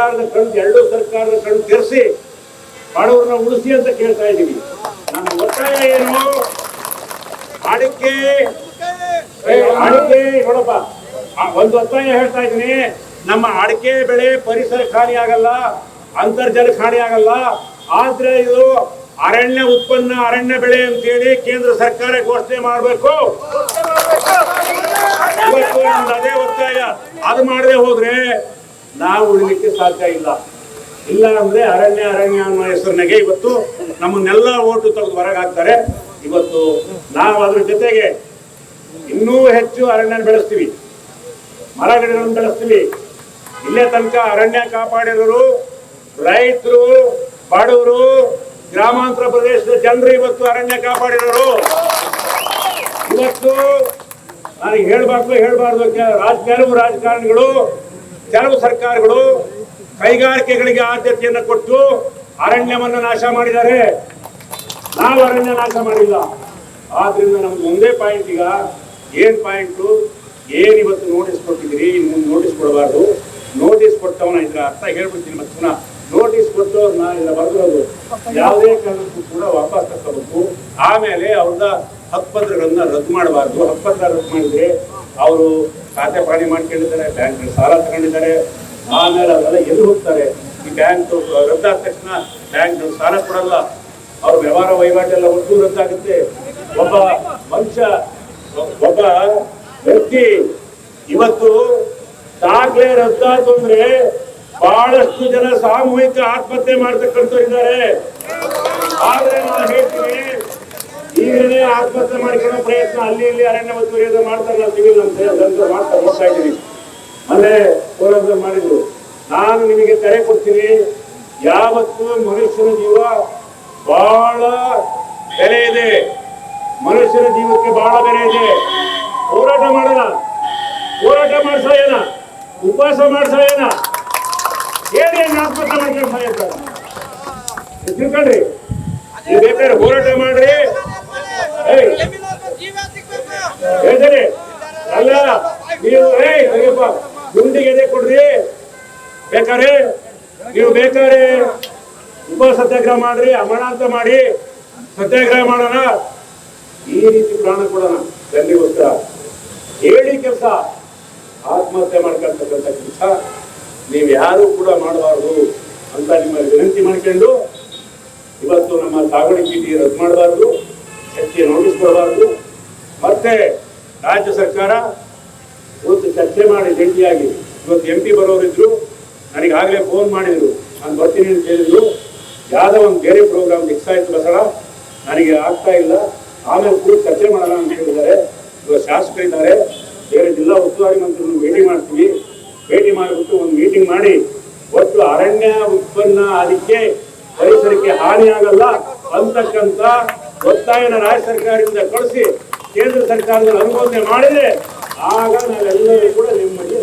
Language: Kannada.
ಸರ್ಕಾರದ ಕಣ್ಣು, ಎರಡು ಸರ್ಕಾರದ ಕಣ್ಣು ತೆರೆಸಿ ಬಡವರನ್ನ ಉಳಿಸಿ ಅಂತ ಕೇಳ್ತಾ ಇದ್ದೀವಿ. ನಮ್ಮ ಒತ್ತಾಯ ಏನು? ಅಡಿಕೆ ಅಡಿಕೆ ನೋಡಪ್ಪ ಒಂದು ಒತ್ತಾಯ ಹೇಳ್ತಾ ಇದ್ದೀನಿ. ನಮ್ಮ ಅಡಿಕೆ ಬೆಳೆ ಪರಿಸರ ಹಾನಿ ಆಗಲ್ಲ, ಅಂತರ್ಜಲ ಹಾನಿ ಆಗಲ್ಲ. ಆದ್ರೆ ಇದು ಅರಣ್ಯ ಉತ್ಪನ್ನ, ಅರಣ್ಯ ಬೆಳೆ ಅಂತೇಳಿ ಕೇಂದ್ರ ಸರ್ಕಾರ ಘೋಷಣೆ ಮಾಡಬೇಕು. ಅದೇ ಒತ್ತಾಯ. ಅದು ಮಾಡದೆ ಹೋದ್ರೆ ನಾವು ಉಳಿಲಿಕ್ಕೆ ಸಾಧ್ಯ ಇಲ್ಲ. ಇಲ್ಲ ಅಂದ್ರೆ ಅರಣ್ಯ ಅರಣ್ಯ ಅನ್ನೋ ಹೆಸರಿನಾಗೆ ಇವತ್ತು ನಮ್ಮನ್ನೆಲ್ಲ ಓಟು ತೆಗೆದು ಹೊರಗಾಕ್ತಾರೆ. ಇವತ್ತು ನಾವು ಅದ್ರ ಜೊತೆಗೆ ಇನ್ನೂ ಹೆಚ್ಚು ಅರಣ್ಯ ಬೆಳೆಸ್ತೀವಿ. ಮರ ಗಿಡಗಳನ್ನು ಬೆಳೆಸ್ತೀವಿ. ಇಲ್ಲೇ ತನಕ ಅರಣ್ಯ ಕಾಪಾಡಿರೋರು, ರೈತರು, ಬಡವರು, ಗ್ರಾಮಾಂತರ ಪ್ರದೇಶದ ಜನರು ಇವತ್ತು ಅರಣ್ಯ ಕಾಪಾಡಿರೋರು. ಇವತ್ತು ನನಗೆ ಹೇಳ್ಬಾರ್ದು ಹೇಳ್ಬಾರ್ದು ರಾಜಕಾರಣ ರಾಜ ರಾಜಕಾರಣಿಗಳು ಕೆಲವು ಸರ್ಕಾರಗಳು ಕೈಗಾರಿಕೆಗಳಿಗೆ ಆದ್ಯತೆಯನ್ನು ಕೊಟ್ಟು ಅರಣ್ಯವನ್ನು ನಾಶ ಮಾಡಿದ್ದಾರೆ. ನಾವು ಅರಣ್ಯ ನಾಶ ಮಾಡಿಲ್ಲ. ಆದ್ರಿಂದ ನಮ್ದು ಒಂದೇ ಪಾಯಿಂಟ್ ಈಗ, ಏನ್ ಪಾಯಿಂಟು ಏನ್ ಇವತ್ತು ನೋಟಿಸ್ ಕೊಟ್ಟಿದ್ದೀರಿ? ಇನ್ನು ನೋಟಿಸ್ ಕೊಡಬಾರ್ದು. ನೋಟಿಸ್ ಕೊಟ್ಟವನ ಇದ್ರ ಅರ್ಥ ಹೇಳ್ಬಿಡ್ತೀನಿ ಮತ್ತೆ ನೋಟಿಸ್ ಕೊಟ್ಟು ನಾ ಇಲ್ಲ ಬರೆದಿರೋದು ಯಾವುದೇ ಕಾರಣಕ್ಕೂ ಕೂಡ ವಾಪಸ್ ತಗೋಬೇಕು ಆಮೇಲೆ ಅವ್ರದ ಹಕ್ಕುಪತ್ರಗಳನ್ನ ರದ್ದು ಮಾಡಬಾರ್ದು. ಹಕ್ಕುಪತ್ರ ರದ್ದು ಮಾಡಿದ್ರೆ ಅವರು ಖಾತೆ ಪಾಣಿ ಮಾಡ್ಕೊಂಡಿದ್ದಾರೆ ಬ್ಯಾಂಕ್ ಸಾಲ ತಗೊಂಡಿದ್ದಾರೆ. ಆಮೇಲೆ ಅವರೆಲ್ಲ ಎಲ್ಲಿ ಹೋಗ್ತಾರೆ? ಈ ಬ್ಯಾಂಕ್ ರದ್ದಾದ ತಕ್ಷಣ ಬ್ಯಾಂಕ್ ಸಾಲ ಕೊಡಲ್ಲ. ಅವ್ರ ವ್ಯವಹಾರ ವಹಿವಾಟೆಲ್ಲ ಒಟ್ಟು ರದ್ದಾಗುತ್ತೆ. ಒಬ್ಬ ಮನುಷ್ಯ, ಒಬ್ಬ ವ್ಯಕ್ತಿ ಇವತ್ತು ದಾಖಲೆ ರದ್ದಾತು ಅಂದ್ರೆ ಬಹಳಷ್ಟು ಜನ ಸಾಮೂಹಿಕ ಆತ್ಮಹತ್ಯೆ ಮಾಡ್ತಕ್ಕಂಥವ್ರು ಇದ್ದಾರೆ ಆದ್ರೆ ನಾನು ಹೇಳ್ತೀನಿ ಈಗಲೇ ಆತ್ಮಹತ್ಯೆ ಮಾಡ್ಕೊಳ್ಳೋ ಪ್ರಯತ್ನ ಅಲ್ಲಿ ಇಲ್ಲಿ ಅರಣ್ಯ ಒತ್ತುವರಿಯೋದು ಮಾಡ್ತಾರೆ ನಾವು ಸಿವಿಲ್ ಅಂತ ಅದಂತೂ ಮಾಡ್ತಾ ಹೋಗ್ತಾ ಇದ್ದೀವಿ ಅಲ್ಲೇ ಹೋರಾಟ ಮಾಡಿದ್ರು. ನಾನು ನಿಮಗೆ ಕರೆ ಕೊಡ್ತೀನಿ, ಯಾವತ್ತು ಮನುಷ್ಯನ ಜೀವ ಬಹಳ ಬೆಲೆ ಇದೆ. ಮನುಷ್ಯನ ಜೀವಕ್ಕೆ ಬಹಳ ಬೆಲೆ ಇದೆ. ಹೋರಾಟ ಮಾಡೋಣ. ಹೋರಾಟ ಮಾಡ್ಸಾಯನ ಉಪವಾಸ ಮಾಡ್ಸಾಯನ ಏನೇನು ಆತ್ಮಹತ್ಯೆ ಮಾಡ್ಕೊಂಡು ನೀವು ಬೇಕಾದ್ರೆ ಹೋರಾಟ ಮಾಡ್ರಿ. ಬೇಕಾರೆ? ನೀವು ಬೇಕಾದ್ರೆ ಉಪ ಸತ್ಯಾಗ್ರಹ ಮಾಡ್ರಿ ಅಮರಣಾಂತ ಮಾಡಿ, ಸತ್ಯಾಗ್ರಹ ಮಾಡೋಣ. ಈ ರೀತಿ ಪ್ರಾಣ ಕೊಡೋಣ ಜನರಿಗೋಸ್ಕರ ಹೇಳಿ ಕೆಲಸ. ಆತ್ಮಹತ್ಯೆ ಮಾಡ್ಕೊಳ್ತಕ್ಕಂಥ ಕೆಲಸ. ನೀವು ಯಾರು ಕೂಡ ಮಾಡಬಾರ್ದು ಅಂತ ನಿಮ್ಮ ವಿನಂತಿ ಮಾಡ್ಕೊಂಡು ಇವತ್ತು ನಮ್ಮ ಸಾಗಣೆ ಚೀಟಿ ರದ್ದು ಮಾಡಬಾರ್ದು, ಚರ್ಚೆ ನೋಟಿಸ್ ಕೊಡಬಾರ್ದು. ಮತ್ತೆ ರಾಜ್ಯ ಸರ್ಕಾರ, ಇವತ್ತು ಚರ್ಚೆ ಮಾಡಿ ಜಂಟಿಯಾಗಿ ಇವತ್ತು ಎಂ ಪಿ ಬರೋರಿದ್ರು ನನಗೆ ಆಗಲೇ ಫೋನ್ ಮಾಡಿದ್ರು. ನಾನು ಬರ್ತೀನಿ ಅಂತ ಹೇಳಿದ್ರು. ಯಾವುದೋ ಒಂದು ಬೇರೆ ಪ್ರೋಗ್ರಾಮ್ ಮಿಕ್ಸ್ ಆಯಿತು ಬಸಳ. ನನಗೆ ಆಗ್ತಾ ಇಲ್ಲ. ಆಮೇಲೆ ಕೂಡ ಚರ್ಚೆ ಮಾಡೋಣ ಅಂತ ಹೇಳಿದ್ದಾರೆ. ಇವಾಗ ಶಾಸಕರಿದ್ದಾರೆ ಬೇರೆ ಜಿಲ್ಲಾ ಉಸ್ತುವಾರಿ ಮಂತ್ರಿಗಳನ್ನು ಭೇಟಿ ಮಾಡ್ತೀವಿ. ಭೇಟಿ ಮಾಡಿಬಿಟ್ಟು ಒಂದು ಮೀಟಿಂಗ್ ಮಾಡಿ. ಒಟ್ಟು ಅರಣ್ಯ ಉತ್ಪನ್ನ ಅದಕ್ಕೆ ಪರಿಸರಕ್ಕೆ ಹಾನಿ ಆಗಲ್ಲ. ಅಂತಕ್ಕಂಥ ಒತ್ತಾಯನ ರಾಜ್ಯ ಸರ್ಕಾರದಿಂದ ಕಳಿಸಿ ಕೇಂದ್ರ ಸರ್ಕಾರದ ಅನುಮೋದನೆ ಮಾಡಿದ್ರೆ ಆಗ ನಾವೆಲ್ಲರೂ ಕೂಡ ನೆಮ್ಮದಿ